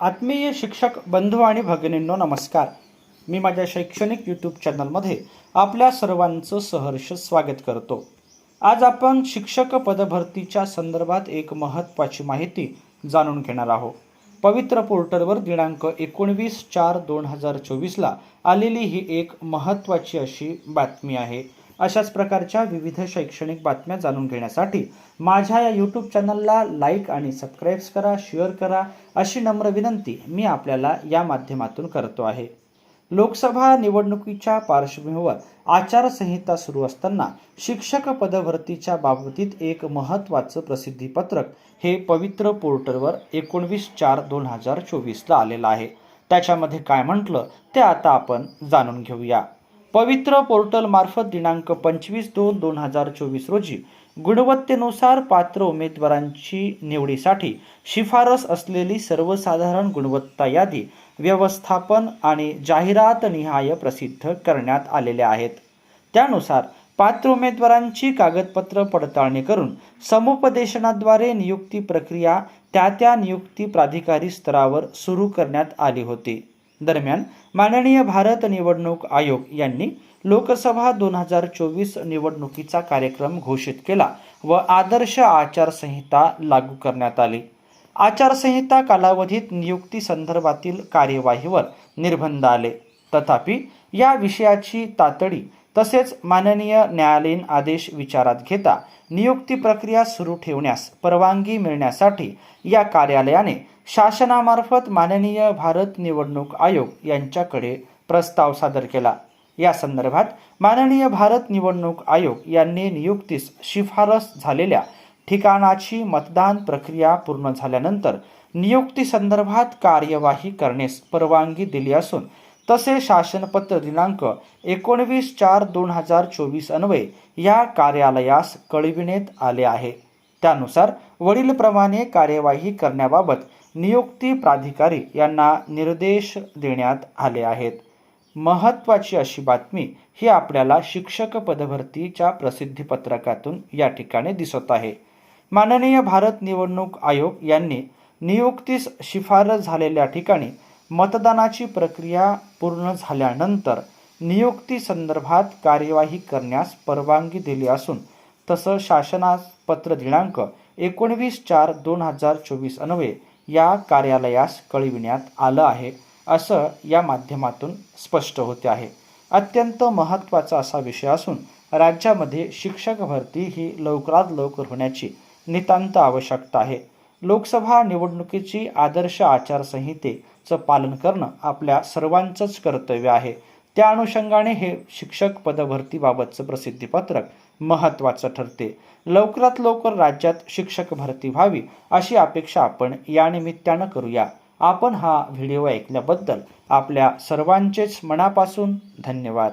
आत्मीय शिक्षक बंधू आणि भगिनींनो नमस्कार. मी माझ्या शैक्षणिक यूट्यूब चॅनलमध्ये आपल्या सर्वांचं सहर्ष स्वागत करतो. आज आपण शिक्षक पदभरतीच्या संदर्भात एक महत्त्वाची माहिती जाणून घेणार आहोत. पवित्र पोर्टलवर दिनांक एकोणवीस चार दोन हजार चोवीसला आलेली ही एक महत्त्वाची अशी बातमी आहे. अशाच प्रकारच्या विविध शैक्षणिक बातम्या जाणून घेण्यासाठी माझ्या या यूट्यूब चॅनलला लाईक आणि सबस्क्राईब्स करा शेअर करा अशी नम्र विनंती मी आपल्याला या माध्यमातून करतो आहे. लोकसभा निवडणुकीच्या पार्श्वभूमीवर आचारसंहिता सुरू असताना शिक्षक पदभरतीच्या बाबतीत एक महत्त्वाचं प्रसिद्धीपत्रक हे पवित्र पोर्टलवर एकोणवीस चार दोन हजार चोवीसला आलेलं आहे. त्याच्यामध्ये काय म्हटलं ते आता आपण जाणून घेऊया. पवित्र पोर्टल मार्फत दिनांक पंचवीस दोन दोन हजार चोवीस रोजी गुणवत्तेनुसार पात्र उमेदवारांची निवडीसाठी शिफारस असलेली सर्वसाधारण गुणवत्ता यादी व्यवस्थापन आणि जाहिरात निहाय प्रसिद्ध करण्यात आलेल्या आहेत. त्यानुसार पात्र उमेदवारांची कागदपत्र पडताळणी करून समुपदेशनाद्वारे नियुक्ती प्रक्रिया त्या त्या नियुक्ती प्राधिकारी स्तरावर सुरू करण्यात आली होती. दरम्यान माननीय भारत निवडणूक आयोग यांनी लोकसभा दोन हजार चोवीस निवडणुकीचा कार्यक्रम घोषित केला व आदर्श आचारसंहिता लागू करण्यात आली. आचारसंहिता कालावधीत नियुक्ती संदर्भातील कार्यवाहीवर निर्बंध आले. तथापि या विषयाची तातडी तसेच माननीय न्यायालयीन आदेश विचारात घेता नियुक्ती प्रक्रिया सुरू ठेवण्यास परवानगी मिळण्यासाठी या कार्यालयाने शासनामार्फत माननीय भारत निवडणूक आयोग यांच्याकडे प्रस्ताव सादर केला. या संदर्भात माननीय भारत निवडणूक आयोग यांनी नियुक्तीस शिफारस झालेल्या ठिकाणाची मतदान प्रक्रिया पूर्ण झाल्यानंतर नियुक्ती संदर्भात कार्यवाही करण्यास परवानगी दिली असून तसे शासनपत्र दिनांक एकोणवीस चार दोन हजार चोवीस अन्वये या कार्यालयास कळविण्यात आले आहे. त्यानुसार वडीलप्रमाणे कार्यवाही करण्याबाबत नियुक्ती प्राधिकारी यांना निर्देश देण्यात आले आहेत. महत्त्वाची अशी बातमी ही आपल्याला शिक्षक पदभरतीच्या प्रसिद्धीपत्रकातून या ठिकाणी दिसत आहे. माननीय भारत निवडणूक आयोग यांनी नियुक्तीस शिफारस झालेल्या ठिकाणी मतदानाची प्रक्रिया पूर्ण झाल्यानंतर नियुक्ती संदर्भात कार्यवाही करण्यास परवानगी दिली असून तसं शासनास पत्र दिनांक एकोणवीस चार दोन हजार चोवीस अन्वये या कार्यालयास कळविण्यात आलं आहे असं या माध्यमातून स्पष्ट होते आहे. अत्यंत महत्त्वाचा असा विषय असून राज्यामध्ये शिक्षक भरती ही लवकरात लवकर होण्याची नितांत आवश्यकता आहे. लोकसभा निवडणुकीची आदर्श आचारसंहिते चं पालन करणं आपल्या सर्वांचंच कर्तव्य आहे. त्या अनुषंगाने हे शिक्षक पदभरतीबाबतचं प्रसिद्धीपत्रक महत्त्वाचं ठरते. लवकरात लवकर राज्यात शिक्षक भरती व्हावी अशी अपेक्षा आपण या निमित्तानं करूया. आपण हा व्हिडिओ ऐकल्याबद्दल आपल्या सर्वांचेच मनापासून धन्यवाद.